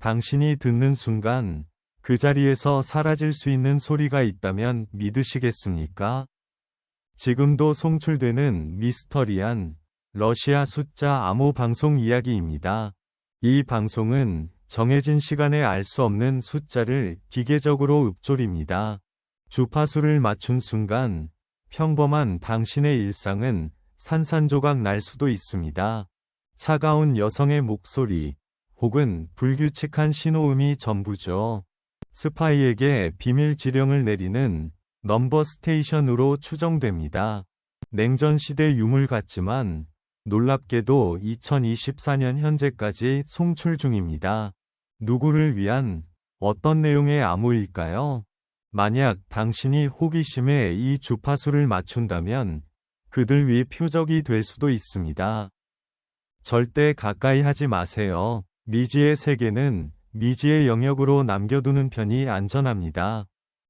당신이 듣는 순간 그 자리에서 사라질 수 있는 소리가 있다면 믿으시겠습니까? 지금도 송출되는 미스터리한 러시아 숫자 암호 방송 이야기입니다. 이 방송은 정해진 시간에 알 수 없는 숫자를 기계적으로 읊조립니다. 주파수를 맞춘 순간 평범한 당신의 일상은 산산조각 날 수도 있습니다. 차가운 여성의 목소리 혹은 불규칙한 신호음이 전부죠. 스파이에게 비밀 지령을 내리는 넘버 스테이션으로 추정됩니다. 냉전 시대 유물 같지만 놀랍게도 2024년 현재까지 송출 중입니다. 누구를 위한 어떤 내용의 암호일까요? 만약 당신이 호기심에 이 주파수를 맞춘다면 그들 위 표적이 될 수도 있습니다. 절대 가까이 하지 마세요. 미지의 세계는 미지의 영역으로 남겨두는 편이 안전합니다.